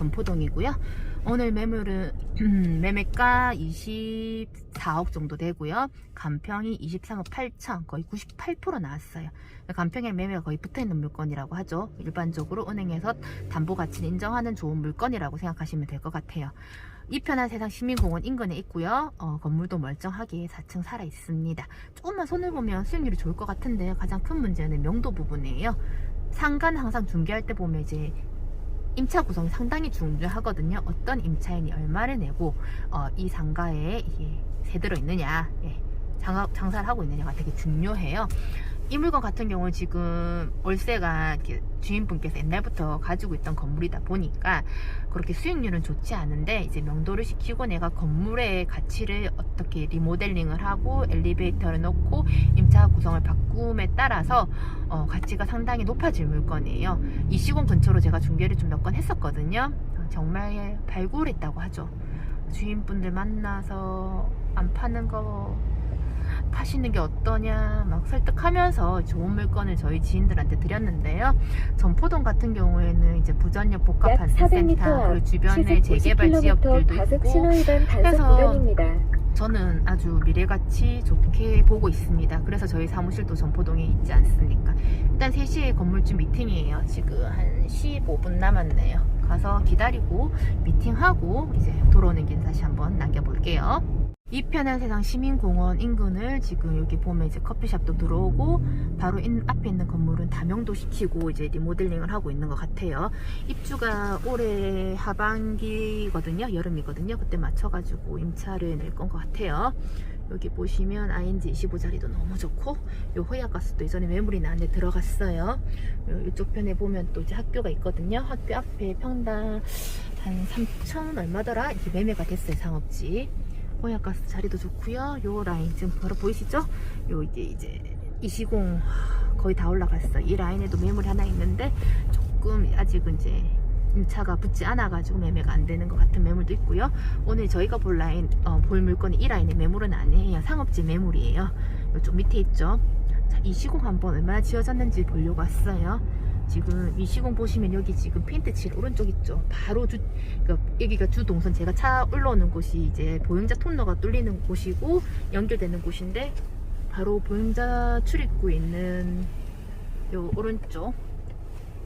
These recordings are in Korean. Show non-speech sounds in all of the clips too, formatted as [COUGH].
전포동이고요. 오늘 매물은 매매가 24억 정도 되고요. 간평이 23억 8천 거의 98% 나왔어요. 간평의 매매가 거의 붙어있는 물건이라고 하죠. 일반적으로 은행에서 담보 가치를 인정하는 좋은 물건이라고 생각하시면 될 것 같아요. 이 편한 세상 시민공원 인근에 있고요. 어, 건물도 멀쩡하게 4층 살아 있습니다. 조금만 손을 보면 수익률이 좋을 것 같은데 가장 큰 문제는 명도 부분이에요. 상가는 항상 중개할 때 보면 이제 임차 구성이 상당히 중요하거든요. 어떤 임차인이 얼마를 내고 어, 이 상가에 이게 새들어 있느냐, 예, 장, 장사를 하고 있느냐가 되게 중요해요. 이 물건 같은 경우는 지금 월세가 주인분께서 옛날부터 가지고 있던 건물이다 보니까 그렇게 수익률은 좋지 않은데 이제 명도를 시키고 내가 건물의 가치를 어떻게 리모델링을 하고 엘리베이터를 넣고 임차 구성을 바꿈에 따라서 어, 가치가 상당히 높아질 물건이에요. 이 시공 근처로 제가 중개를 좀 몇 건 했었거든요. 어, 정말 발굴했다고 하죠. 주인분들 만나서 안 파는 거 파시는 게 어떠냐 막 설득하면서 좋은 물건을 저희 지인들한테 드렸는데요. 전포동 같은 경우에는 이제 부전역 약 복합환승센터 400m 그리고 주변에 재개발 50km 지역들도 있고 해서 구간입니다. 저는 아주 미래같이 좋게 보고 있습니다. 그래서 저희 사무실도 전포동에 있지 않습니까? 일단 3시에 건물주 미팅이에요. 지금 한 15분 남았네요. 가서 기다리고 미팅하고 이제 돌아오는 길 다시 한번 남겨볼게요. 이 편한 세상 시민공원 인근을 지금 여기 보면 이제 커피숍도 들어오고 바로 인- 앞에 있는 건물은 다명도 시키고 이제 리모델링을 하고 있는 것 같아요. 입주가 올해 하반기거든요. 여름이거든요. 그때 맞춰가지고 임차를 낼 건 것 같아요. 여기 보시면 ING 25자리도 너무 좋고 요 호야가스도 예전에 매물이 나는데 들어갔어요. 요- 이쪽 편에 보면 또 이제 학교가 있거든요. 학교 앞에 평당 한 3천 얼마더라? 이게 매매가 됐어요. 상업지. 호야가스 자리도 좋고요. 요 라인 지금 바로 보이시죠? 요 이제 이제 2시공 거의 다 올라갔어. 이 라인에도 매물이 하나 있는데 조금 아직은 이제 임차가 붙지 않아가지고 매매가 안 되는 것 같은 매물도 있고요. 오늘 저희가 볼 라인, 어, 볼 물건이 이 라인의 매물은 아니에요. 상업지 매물이에요. 이쪽 밑에 있죠. 자, 이 시공 한번 얼마나 지어졌는지 보려고 왔어요. 지금 이 시공 보시면 여기 지금 페인트 칠 오른쪽 있죠. 바로 주, 그러니까 여기가 주 동선 제가 차 올라오는 곳이 이제 보행자 통로가 뚫리는 곳이고 연결되는 곳인데 바로 보행자 출입구에 있는 요 오른쪽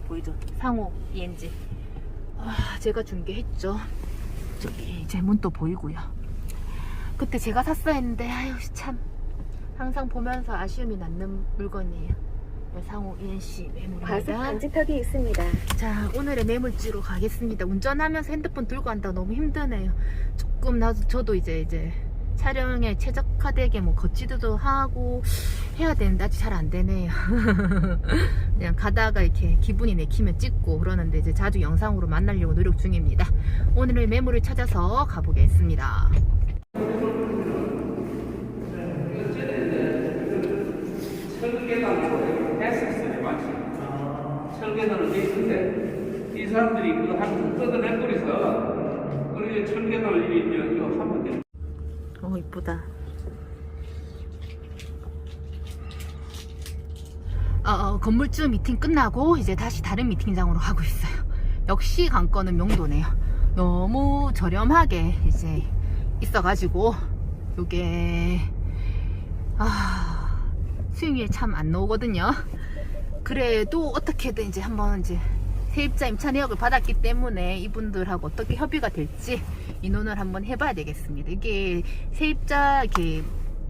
보이죠? 상호 ENG. 아, 제가 중개했죠. 저기 이제 문도 보이고요. 그때 제가 샀어야 했는데 아유 참 항상 보면서 아쉬움이 남는 물건이에요. 상호 ENC 매물입니다. 방지턱이 있습니다. 자 오늘의 매물지로 가겠습니다. 운전하면서 핸드폰 들고 간다고 너무 힘드네요. 조금 나도 저도 이제 이제 촬영에 최적화되게 뭐 거치도 하고 해야 되는데 아직 잘 안 되네요. [LAUGHS] 그냥 가다가 이렇게 기분이 내키면 찍고 그러는데 이제 자주 영상으로 만나려고 노력 중입니다. 오늘의 매물을 찾아서 가보겠습니다. 철계단으로 했었어요, 마치. 있는데, 이 사람들이 그거 한번 뜯어낼 거리서, 그리고 철계단을 이제 이거 하면 돼. 어 이쁘다. 어, 어, 건물주 미팅 끝나고 이제 다시 다른 미팅장으로 가고 있어요. 역시 관건은 명도네요. 너무 저렴하게 이제 있어가지고 요게 아 수익률이 참안 나오거든요. 그래도 어떻게든 이제 한번 이제 세입자 임차 내역을 받았기 때문에 이분들하고 어떻게 협의가 될지 인원을 한번 해봐야 되겠습니다. 이게 세입자 이렇게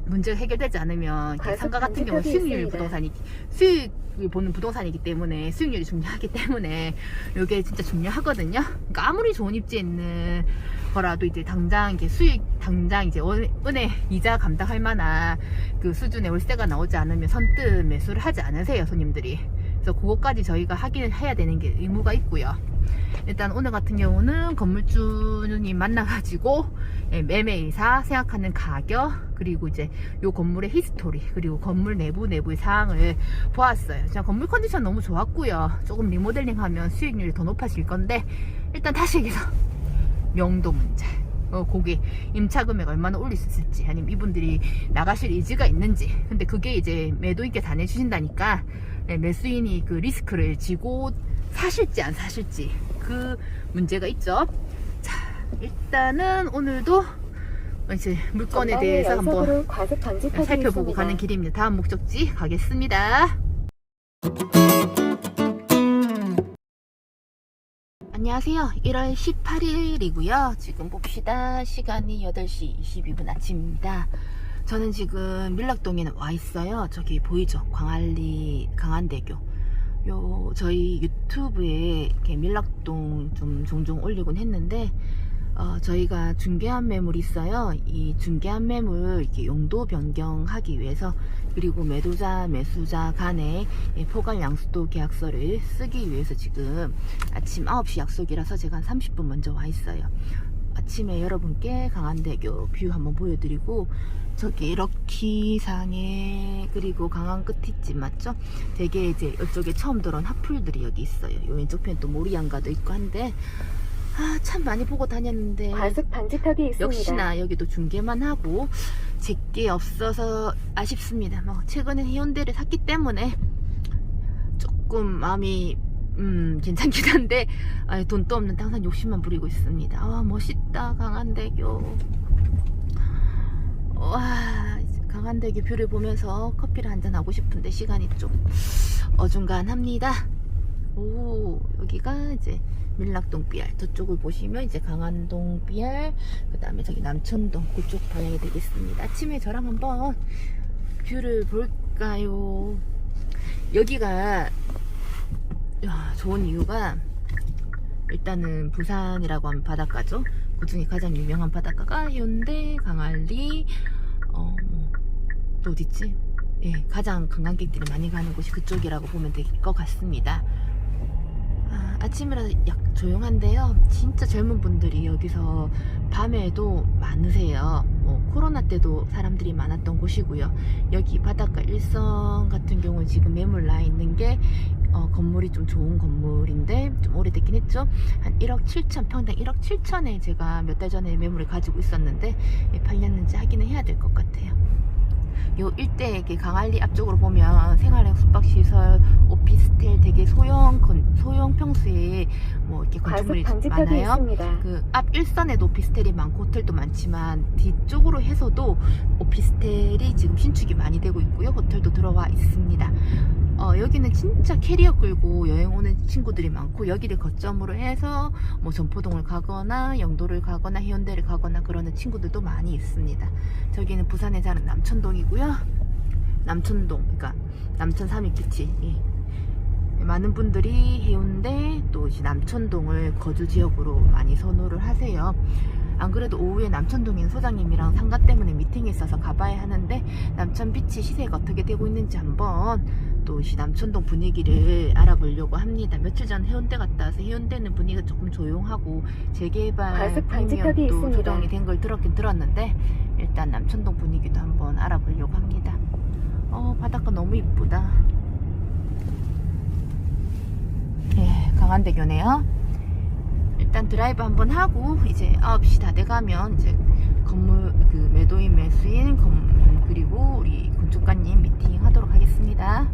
문제가 해결되지 않으면 상가 같은 경우 수익률. 부동산이 수익을 보는 부동산이기 때문에 수익률이 중요하기 때문에 이게 진짜 중요하거든요. 그러니까 아무리 좋은 입지에 있는 거라도 이제 당장 이게 수익 당장 이제 원- 은행 이자 감당할 만한 그 수준의 월세가 나오지 않으면 선뜻 매수를 하지 않으세요 손님들이. 그래서 그것까지 저희가 하긴 해야 되는 게 의무가 있고요. 일단 오늘 같은 경우는 건물주님 만나가지고 예, 매매이사 생각하는 가격 그리고 이제 요 건물의 히스토리 그리고 건물 내부 내부의 사항을 보았어요. 자 건물 컨디션 너무 좋았고요. 조금 리모델링 하면 수익률이 더 높아질 건데 일단 다시 얘기해서 명도 문제. 어, 고객 임차 금액 얼마나 올릴 수 있을지 아니면 이분들이 나가실 의지가 있는지 근데 그게 이제 매도인께 다 내주신다니까 네, 매수인이 그 리스크를 지고 사실지 안 사실지 그 문제가 있죠 자 일단은 오늘도 이제 물건에 대해서 한번 살펴보고 있습니다. 가는 길입니다 다음 목적지 가겠습니다 안녕하세요. 1월 18일이고요. 지금 봅시다. 시간이 8시 22분 아침입니다. 저는 지금 밀락동에 와 있어요. 저기 보이죠? 광안리 강안대교. 요 저희 유튜브에 이렇게 밀락동 좀 종종 올리곤 했는데 어, 저희가 중개한 매물이 있어요. 이 중개한 매물 이렇게 용도 변경하기 위해서 그리고 매도자 매수자 예, 포괄 양수도 계약서를 쓰기 위해서 지금 아침 9시 약속이라서 제가 한 30분 먼저 와 있어요. 아침에 여러분께 강안대교 뷰 한번 보여드리고 저기 럭키상에 그리고 강안 끝이집 맞죠? 되게 이제 이쪽에 처음 들어온 핫플들이 여기 있어요. 요 왼쪽 편 또 모리안가도 있고 한데 아 참 많이 보고 다녔는데 과속 방지턱이 있습니다. 역시나 여기도 중계만 하고 제게 없어서 아쉽습니다. 뭐 최근에 해운대를 샀기 때문에 조금 마음이 음 괜찮긴 한데 아, 돈도 없는 항상 욕심만 부리고 있습니다. 아 멋있다 강한대교. 와 강한대교 뷰를 보면서 커피를 한잔 하고 싶은데 시간이 좀 어중간합니다. 오 여기가 이제 밀락동 BR 저쪽을 보시면 이제 강안동 BR 그 다음에 저기 남천동 그쪽 방향이 되겠습니다. 아침에 저랑 한번 뷰를 볼까요? 여기가 야, 좋은 이유가 일단은 부산이라고 하면 바닷가죠 그 중에 가장 유명한 바닷가가 해운대 강안리 어뭐또 어딨지 예, 가장 관광객들이 많이 가는 곳이 그쪽이라고 보면 될 것 같습니다. 아, 아침이라 약 조용한데요. 진짜 젊은 분들이 여기서 밤에도 많으세요. 뭐 코로나 때도 사람들이 많았던 곳이고요. 여기 바닷가 일성 같은 경우는 지금 매물 나 있는 게 어, 건물이 좀 좋은 건물인데 좀 오래됐긴 했죠. 한 1억 7천 평당 1억 7천에 제가 몇 달 전에 매물을 가지고 있었는데 예, 팔렸는지 확인을 해야 될 것 같아요. 요 일대에 이렇게 강안리 앞쪽으로 보면 생활형 숙박시설, 오피스텔 되게 소형 건, 소형 평수에 뭐 이렇게 건축물이 많아요. 그 앞 일선에도 오피스텔이 많고 호텔도 많지만 뒤쪽으로 해서도 오피스텔이 지금 신축이 많이 되고 있고요. 호텔도 들어와 있습니다. 어, 여기는 진짜 캐리어 끌고 여행 오는 친구들이 많고 여기를 거점으로 해서 뭐 전포동을 가거나 영도를 가거나 해운대를 가거나 그러는 친구들도 많이 있습니다. 저기는 부산에 사는 남천동이고요. 남천동, 그러니까 남천 삼익기치. 예. 많은 분들이 해운대 또 남천동을 거주 지역으로 많이 선호를 하세요. 안 그래도 오후에 남천동인 소장님이랑 상가 때문에 미팅이 있어서 가봐야 하는데 남천비치 시세가 어떻게 되고 있는지 한번 또이 남천동 분위기를 알아보려고 합니다. 며칠 전 해운대 갔다 와서 해운대는 분위기가 조금 조용하고 재개발 프리미엄도. 조정이 된 걸 들었긴 들었는데 일단 남천동 분위기도 한번 알아보려고 합니다. 어 바닷가 너무 이쁘다. 예, 강한대교네요. 일단 드라이브 한번 하고 이제 9시 다 돼가면 이제 건물 그 매도인 매수인 건, 그리고 우리 건축가님 미팅 하도록 하겠습니다.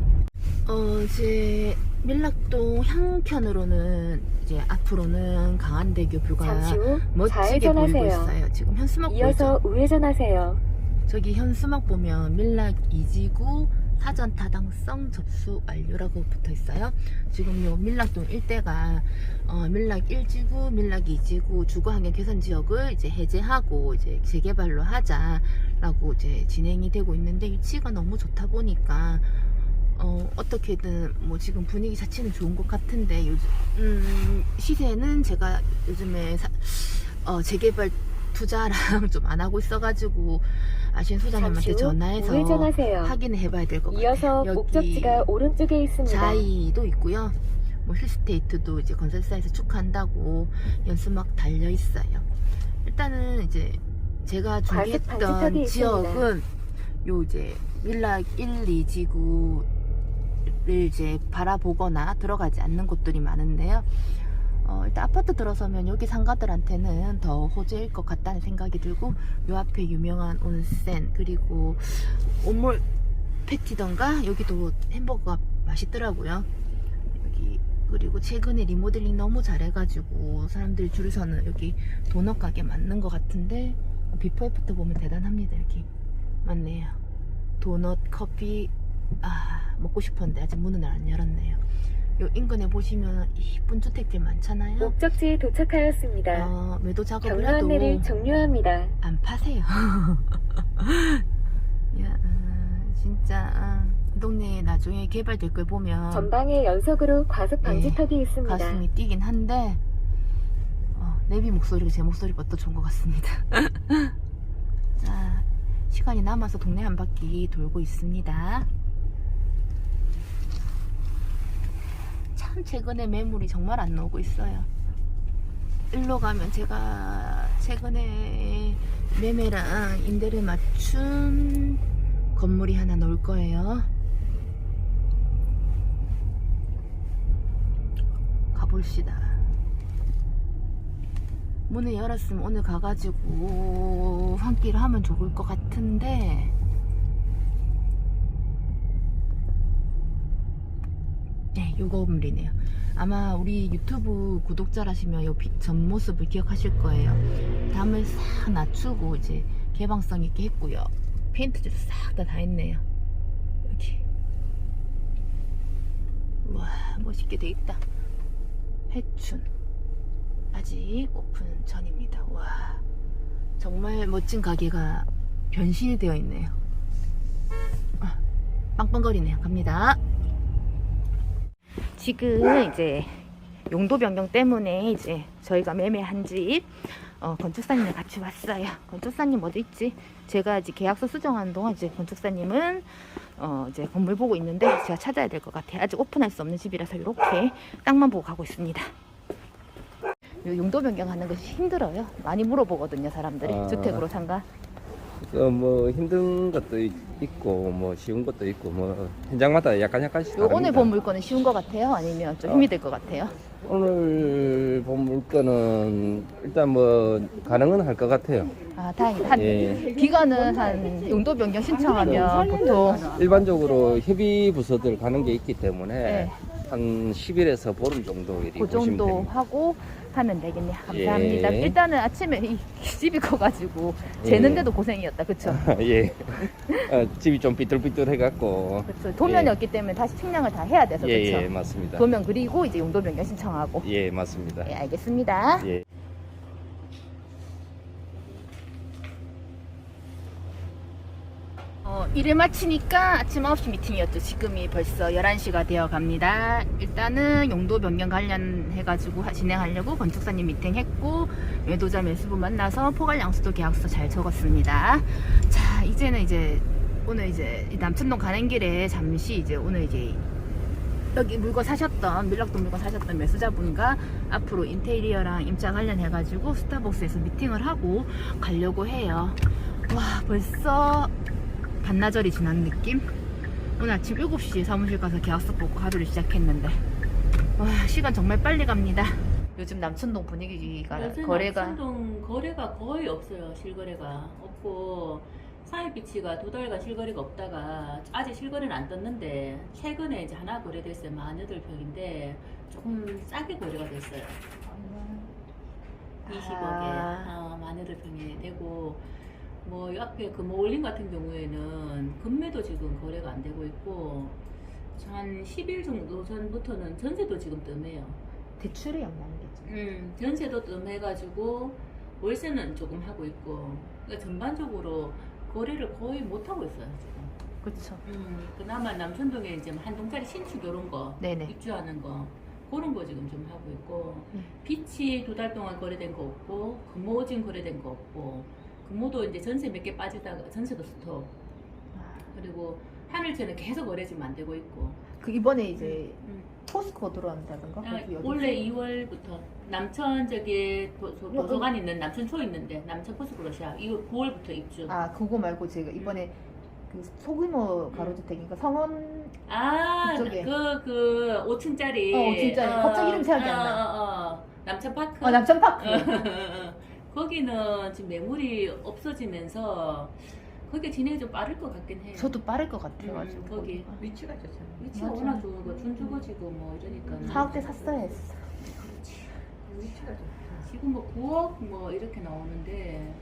어 이제 밀락동 향편으로는 이제 앞으로는 강한대교 뷰가 잠시 후 멋지게 보이고 좌회전하세요. 있어요. 지금 현수막 보이죠? 이어서 우회전하세요. 저기 현수막 보면 밀락 2지구 사전 타당성 접수 완료라고 붙어 있어요. 지금 요 밀락동 일대가 어, 밀락 1지구, 밀락 2지구 주거 환경 개선 지역을 이제 해제하고 이제 재개발로 하자라고 이제 진행이 되고 있는데 위치가 너무 좋다 보니까 어, 어떻게든 뭐 지금 분위기 자체는 좋은 것 같은데 요즘 음, 시세는 제가 요즘에 사- 어, 재개발 투자랑 [LAUGHS] 좀 안 하고 있어가지고 잠시 소장님한테 후 전화해서 우회전하세요. 확인을 해봐야 될 것 같아요. 이어서 여기 목적지가 오른쪽에 있습니다. 자이도 있고요. 뭐 힐스테이트도 이제 건설사에서 축하한다고 연수막 달려 있어요. 일단은 이제 제가 준비했던 지역은 요 이제 밀락 1, 2지구를 이제 바라보거나 들어가지 않는 곳들이 많은데요. 어, 일단 아파트 들어서면 여기 상가들한테는 더 호재일 것 같다는 생각이 들고 요 앞에 유명한 온센 그리고 온몰 패티던가 여기도 햄버거가 맛있더라고요. 여기 그리고 최근에 리모델링 너무 잘해가지고 사람들이 줄 서는 여기 도넛 가게 맞는 것 같은데 비포 애프터 보면 대단합니다 여기 맞네요. 도넛 커피 아 먹고 싶었는데 아직 문을 안 열었네요. 요 인근에 보시면 이쁜 주택들 많잖아요. 목적지에 도착하였습니다. 어, 매도 작업을 경로 안내를 종료합니다. 안 파세요. [LAUGHS] 야, 아, 진짜 아, 이 동네 나중에 개발될 걸 보면 전방에 연석으로 과속 방지턱이 있습니다. 네. 가슴이 뛰긴 한데 어, 내비 목소리가 제 목소리보다 더 좋은 것 같습니다. [LAUGHS] 자, 시간이 남아서 동네 한 바퀴 돌고 있습니다. 참 [LAUGHS] 최근에 매물이 정말 안 나오고 있어요. 일로 가면 제가 최근에 매매랑 임대를 맞춘 건물이 하나 나올 거예요. 가봅시다. 문을 열었으면 오늘 가가지고 환기를 하면 좋을 것 같은데 네, 요거 건물이네요. 아마 우리 유튜브 구독자라시면 요 비- 전모습을 기억하실 거예요. 담을 싹 낮추고 이제 개방성 있게 했고요. 페인트도 싹 다 다 했네요. 이렇게. 와 멋있게 돼 있다. 해춘 아직 오픈 전입니다. 와 정말 멋진 가게가 변신이 되어 있네요. 아, 빵빵거리네요. 갑니다. 지금 이제 용도 변경 때문에 이제 저희가 매매한 집 어, 건축사님을 같이 왔어요. 건축사님 어디 있지? 제가 이제 계약서 수정하는 동안 이제 건축사님은 어, 이제 건물 보고 있는데 제가 찾아야 될 것 같아요. 아직 오픈할 수 없는 집이라서 이렇게 땅만 보고 가고 있습니다. 요 용도 변경하는 것이 힘들어요. 많이 물어보거든요, 사람들이. 아. 주택으로 상가. 어, 뭐 힘든 것도 있- 있고 뭐 쉬운 것도 있고 뭐 현장마다 약간 약간씩 요 오늘. 본 물건은 쉬운 것 같아요? 아니면 좀 힘이 들 것 같아요? 오늘 본 물건은 일단 뭐 가능은 할 것 같아요. 아, 다행이다. 한 예. 기간은 한 용도 변경 신청하면 보통 일반적으로 협의 부서들 가는 게 있기 때문에 네. 한 10일에서 보름 정도 이렇게 그 보시면 정도 됩니다. 하고 하면 되겠네요. 감사합니다. 예. 일단은 아침에 이 집이 커가지고 예. 재는데도 고생이었다. 그쵸? [LAUGHS] 예. 어, 집이 좀 삐뚤삐뚤해갖고 그쵸. 도면이 예. 없기 때문에 다시 측량을 다 해야 돼서 예, 그쵸? 예, 맞습니다. 도면 그리고 이제 용도 변경 신청하고. 예, 맞습니다. 예, 알겠습니다. 예. 어, 일을 마치니까 아침 9시 미팅이었죠. 지금이 벌써 11시가 되어 갑니다. 일단은 용도 변경 관련해가지고 하- 진행하려고 건축사님 미팅 했고, 매도자 매수부 만나서 포괄 양수도 계약서 잘 적었습니다. 자, 이제는 이제, 오늘 이제 이 남천동 가는 길에 잠시 이제 오늘 이제 여기 물건 사셨던, 밀락도 물건 사셨던 매수자분과 앞으로 인테리어랑 임차 관련해가지고 스타벅스에서 미팅을 하고 가려고 해요. 와, 벌써 반나절이 지난 느낌? 오늘 아침 7시에 사무실 가서 계약서 보고 하루를 시작했는데 와 시간 정말 빨리 갑니다 요즘 남천동 분위기가 거래가 남천동 거래가 거의 없어요. 실거래가 없고 사이비치가 두 달간 실거래가 없다가 아직 실거래는 안 떴는데 최근에 이제 하나 거래됐어요. 만여덟 평인데 조금 싸게 거래가 됐어요. 20억에 아. 어, 만여덟 평이 되고 뭐 옆에 그 모올림 같은 경우에는 금매도 지금 거래가 안 되고 있고 한 10일 정도 전부터는 전세도 지금 뜸해요. 대출에 영향이겠죠 음, 전세도 좀 해가지고 월세는 조금 하고 있고 그러니까 전반적으로 거래를 거의 못 하고 있어요 지금. 그렇죠 음, 그나마 남천동에 이제 한 동짜리 신축 이런 거 네네 입주하는 거 그런 거 지금 좀 하고 있고 음. 빛이 두 달 동안 거래된 거 없고 금호진 거래된 거 없고 금호도 이제 전세 몇 개 빠지다가 전세도 스톱 그리고 하늘채는 계속 거래지만 안 되고 있고 그 이번에 이제 음. 포스코 들어간다던가 아, 거기 여기 원래 2월부터 남천 저기 도, 도, 어, 도서관 있는 남천초 있는데 남천 포스코 러시아 2월 9월부터 입주. 아 그거 말고 제가 이번에 그 소규모 가로주택이니까 성원 아, 이쪽에. 그, 그, 5층짜리. 어, 5층짜리. 갑자기 이름 생각이 안 나. 어, 어, 어. 남천파크. 어, 남천파크. 거기는 지금 매물이 없어지면서 거기 진행이 좀 빠를 것 같긴 해요. 저도 빠를 것 같아가지고. 음, 거기. 위치가 좋잖아. 위치가 맞아. 워낙 좋은 거, 준 주거지고 뭐 이러니까. 4억대 샀어야 했어. 위치가 좋다. 지금 뭐 9억 뭐 이렇게 나오는데 네,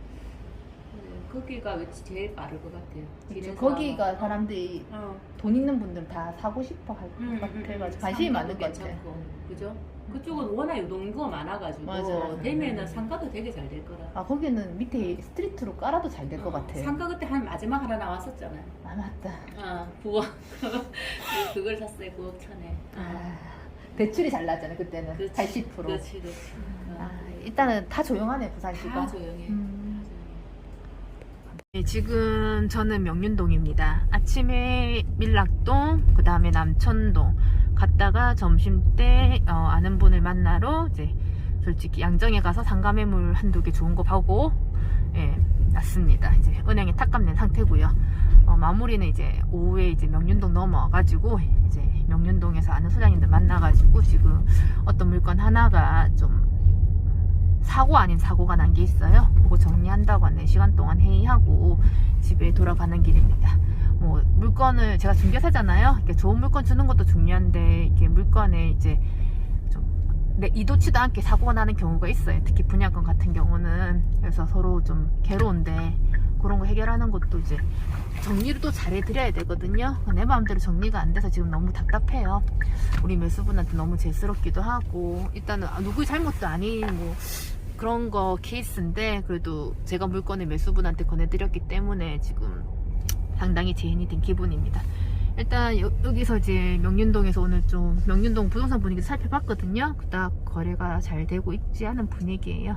거기가 위치 제일 빠를 것 같아요. 진해서 거기가 아마. 사람들이 어. 돈 있는 분들 다 사고 싶어 할 것 음, 음, 같아가지고 음. 관심이 상가도 많은 것 같아. 괜찮고, 그죠? 그쪽은 워낙 유동인구가 많아가지고 맞아. 되면은 상가도 되게 잘 될 거라. 아 거기는 밑에 스트리트로 깔아도 잘 될 것 어, 같아. 상가 그때 한 마지막 하나 나왔었잖아요. 아 맞다. 아, 9억. [LAUGHS] 그걸 샀어요, 9억 천에. 아, 대출이 잘 나잖아 그때는 그렇지, 80%. 그렇지, 그렇지. 아, 일단은 다 조용하네 부산시가. 다 조용해. 음. 네, 지금 저는 명륜동입니다. 아침에 밀락동, 그 다음에 남천동 갔다가 점심 때 어, 아는 분을 만나러 이제 솔직히 양정에 가서 상가매물 한두 개 좋은 거 보고 예, 왔습니다. 이제 은행에 탁감낸 상태고요. 어, 마무리는 이제 오후에 이제 명륜동 넘어가지고 이제 명륜동에서 아는 소장님들 만나가지고 지금 어떤 물건 하나가 좀 사고 아닌 사고가 난 게 있어요. 그거 정리한다고 한 4시간 동안 회의하고 집에 돌아가는 길입니다. 뭐 물건을 제가 중개사잖아요. 이렇게 좋은 물건 주는 것도 중요한데 이게 물건에 이제 좀내 이도치도 않게 사고가 나는 경우가 있어요. 특히 분양권 같은 경우는 그래서 서로 좀 괴로운데 그런 거 해결하는 것도 이제 정리를 또 잘해드려야 되거든요. 내 마음대로 정리가 안 돼서 지금 너무 답답해요. 우리 매수분한테 너무 죄스럽기도 하고 일단은 아, 누구의 잘못도 아닌 뭐 그런 거 케이스인데 그래도 제가 물건을 매수분한테 권해드렸기 때문에 지금 상당히 재인이 된 기분입니다. 일단 여, 기서 이제 명륜동에서 오늘 좀 명륜동 부동산 분위기 살펴봤거든요. 그닥 거래가 잘 되고 있지 않은 분위기예요.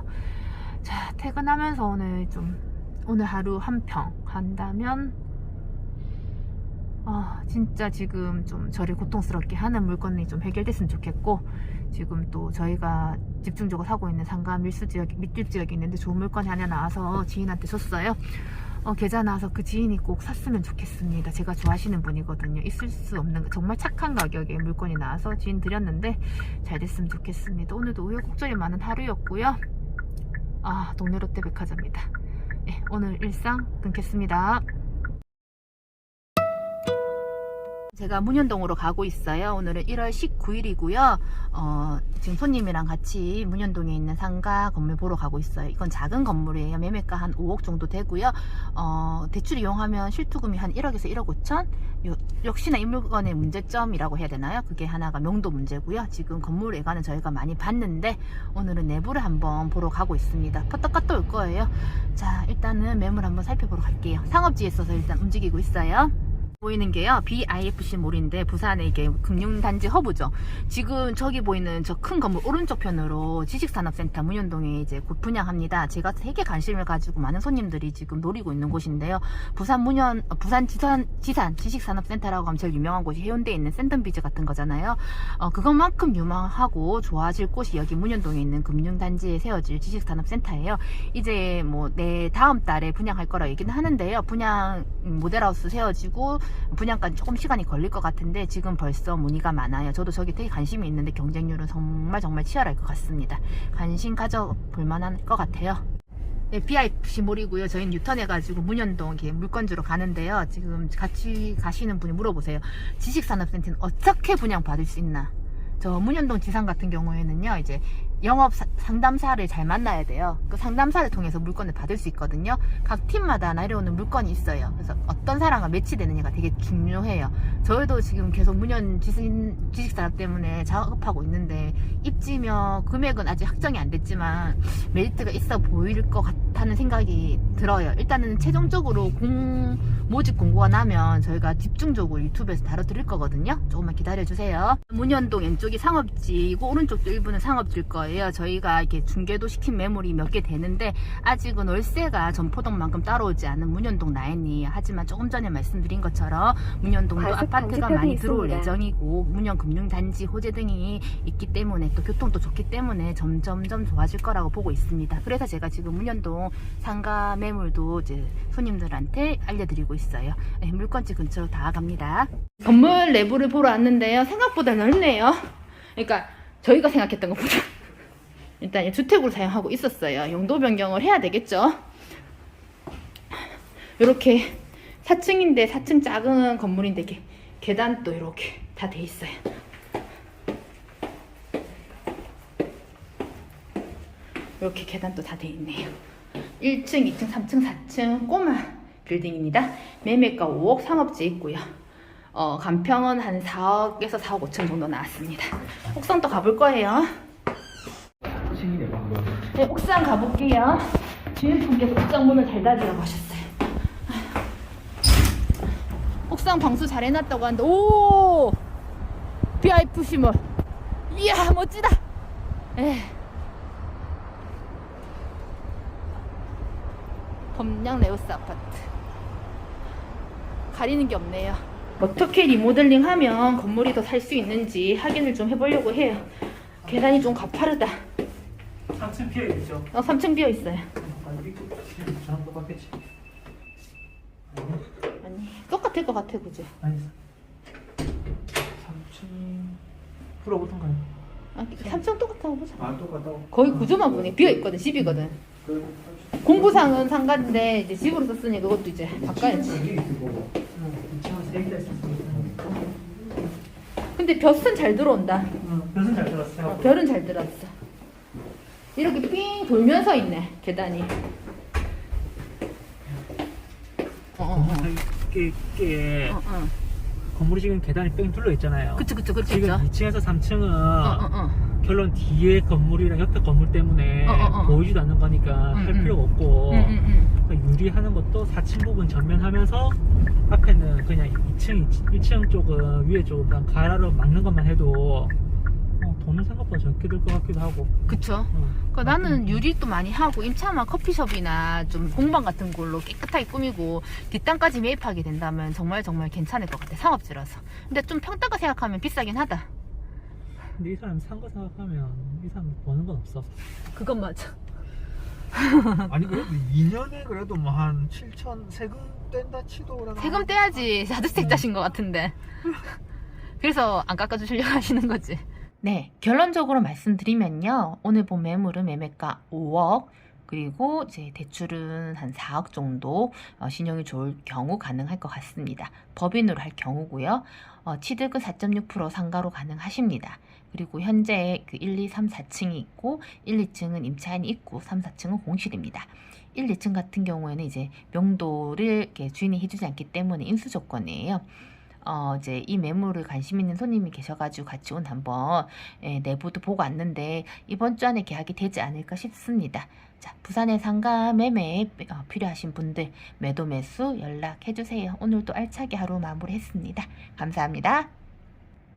자 퇴근하면서 오늘 좀 오늘 하루 한 평 한다면 아 진짜 지금 좀 저를 고통스럽게 하는 물건이 좀 해결됐으면 좋겠고 지금 또 저희가 집중적으로 사고 있는 상가 밀수 지역 밑집 지역이 있는데 좋은 물건이 하나 나와서 지인한테 줬어요. 어, 계좌 나와서 그 지인이 꼭 샀으면 좋겠습니다. 제가 좋아하시는 분이거든요. 있을 수 없는 정말 착한 가격에 물건이 나와서 지인 드렸는데 잘 됐으면 좋겠습니다. 오늘도 우여곡절이 많은 하루였고요. 아 동네 롯데백화점입니다. 네, 오늘 일상 끊겠습니다. 제가 문현동으로 가고 있어요. 오늘은 1월 19일이고요. 어, 지금 손님이랑 같이 문현동에 있는 상가 건물 보러 가고 있어요. 이건 작은 건물이에요. 매매가 한 5억 정도 되고요. 어, 대출 이용하면 실투금이 한 1억에서 1억 5천? 요- 역시나 이 물건의 문제점이라고 해야 되나요? 그게 하나가 명도 문제고요. 지금 건물 외관은 저희가 많이 봤는데 오늘은 내부를 한번 보러 가고 있습니다. 퍼떡 갔다 올 거예요. 자, 일단은 매물 한번 살펴보러 갈게요. 상업지에 있어서 일단 움직이고 있어요. 보이는 게요. BIFC 몰인데 부산의 이게 금융단지 허브죠. 지금 저기 보이는 저 큰 건물 오른쪽 편으로 지식산업센터 문현동에 이제 곧 분양합니다. 제가 되게 관심을 가지고 많은 손님들이 지금 노리고 있는 곳인데요. 부산 문현 어, 부산 지산 지산 지식산업센터라고 하면 제일 유명한 곳이 해운대에 있는 샌덤비즈 같은 거잖아요. 어, 그것만큼 유명하고 좋아질 곳이 여기 문현동에 있는 금융단지에 세워질 지식산업센터예요. 이제 뭐 내 다음 달에 분양할 거라 얘기는 하는데요. 분양 음, 모델하우스 세워지고 분양까지 조금 시간이 걸릴 것 같은데 지금 벌써 문의가 많아요. 저도 저기 되게 관심이 있는데 경쟁률은 정말 정말 치열할 것 같습니다. 관심 가져볼 만한 것 같아요. 네, BIC 몰이고요. 저희는 유턴해가지고 문현동 이렇게 물건주로 가는데요. 지금 같이 가시는 분이 물어보세요. 지식산업센터는 어떻게 분양 받을 수 있나? 저 문현동 지상 같은 경우에는요, 이제 영업 사- 상담사를 잘 만나야 돼요. 그 상담사를 통해서 물건을 받을 수 있거든요. 각 팀마다 내려오는 물건이 있어요. 그래서 어떤 사람과 매치되느냐가 되게 중요해요. 저희도 지금 계속 문현 지식, 지식산업 때문에 작업하고 있는데 입지며 금액은 아직 확정이 안 됐지만 메리트가 있어 보일 것 같다는 생각이 들어요. 일단은 최종적으로 공 모집 공고가 나면 저희가 집중적으로 유튜브에서 다뤄드릴 거거든요. 조금만 기다려주세요. 문현동 왼쪽이 상업지이고 오른쪽도 일부는 상업지일 거예요. 저희가 이렇게 중개도 시킨 매물이 몇 개 되는데 아직은 월세가 전포동만큼 따라오지 않은 문현동 라인이에요. 하지만 조금 전에 말씀드린 것처럼 문현동도 아파트가 많이 들어올 있습니다. 예정이고 문현금융단지 호재 등이 있기 때문에 또 교통도 좋기 때문에 점점점 좋아질 거라고 보고 있습니다. 그래서 제가 지금 문현동 상가 매물도 이제 손님들한테 알려드리고 있어요. 네, 물건지 근처로 다 갑니다. 건물 내부를 보러 왔는데요. 생각보다 넓네요. 그러니까 저희가 생각했던 것보다 일단 주택으로 사용하고 있었어요. 용도 변경을 해야 되겠죠. 이렇게 4층인데 4층 작은 건물인데 이렇게 계단도 이렇게 다 돼 있어요. 이렇게 계단도 다 돼 있네요. 1층, 2층, 3층, 4층 꼬마 빌딩입니다. 매매가 5억 상업지 있고요. 어, 간평은 한 4억에서 4억 5천 정도 나왔습니다. 또 가볼 거예요. 네, 옥상 가볼게요. 주인분께서 옥상 문을 잘 닫으라고 하셨어요. 옥상 방수 잘 해놨다고 하는데, 오! VIP 시몰. 이야, 멋지다! 에. 범양 레오스 아파트. 가리는 게 없네요. 어떻게 리모델링 하면 건물이 더 살 수 있는지 확인을 좀 해보려고 해요. 계단이 좀 가파르다. 3층 피해 있죠? 어, 3층 비어 있어요. 아니, 저랑 똑같겠지. 아니, 똑같을 것 같아, 그지? 아니, 3층 풀어보던가요? 아, 3층 똑같다고 보자. 아, 똑같다고? 거의 구조만 보니 비어 있거든, 집이거든. 공부상은 상가인데 이제 집으로 썼으니 그것도 이제 바꿔야지. 여기 있고, 2층은 3개가 있었으니까. 근데 볕은 잘 들어온다. 응, 볕은 잘 들었어요. 어, 별은 잘 들어왔어. 이렇게 삥 돌면서 있네, 계단이. 어, 어, 어. 이게, 이게 어, 어. 건물이 지금 계단이 뺑 둘러 있잖아요. 그쵸, 그쵸, 그쵸, 지금 그쵸. 2층에서 3층은 어, 어, 어. 결론 뒤에 건물이랑 옆에 건물 때문에 어, 어, 어. 보이지도 않는 거니까 음, 할 음. 필요가 없고 응, 응, 응. 그러니까 유리하는 것도 4층 부분 전면하면서 앞에는 그냥 2층, 1층 쪽은 위에 그냥 가라로 막는 것만 해도 어, 돈은 생각보다 적게 들 것 같기도 하고. 그쵸. 어. 그러니까 나는 유리도 많이 하고 임차만 커피숍이나 좀 공방 같은 걸로 깨끗하게 꾸미고 뒷땅까지 매입하게 된다면 정말 정말 괜찮을 것 같아 상업지라서. 근데 좀 평가가 생각하면 비싸긴 하다. 근데 이 사람 산 거 생각하면 이 사람 버는 건 없어. 그건 맞아. [LAUGHS] 아니 그래도 2년에 그래도 뭐 한 7천 세금 뗀다 치도 세금 떼야지 자주택자신 것 같은데. [LAUGHS] 그래서 안 깎아주시려고 하시는 거지 네 결론적으로 말씀드리면요 오늘 본 매물은 매매가 5억 그리고 이제 대출은 한 4억 정도 어, 신용이 좋을 경우 가능할 것 같습니다. 법인으로 할 경우고요. 어, 취득은 4.6% 상가로 가능하십니다. 그리고 현재 그 1, 2, 3, 4층이 있고 1, 2층은 임차인이 있고 3, 4층은 공실입니다. 1, 2층 같은 경우에는 이제 명도를 이렇게 주인이 해주지 않기 때문에 인수 조건이에요. 어, 이제 이 매물을 관심 있는 손님이 계셔가지고 같이 온 한번 예, 내부도 보고 왔는데 이번 주 안에 계약이 되지 않을까 싶습니다. 자, 부산의 상가 매매 어, 필요하신 분들 매도 매수 연락해 주세요. 오늘도 알차게 하루 마무리했습니다. 감사합니다.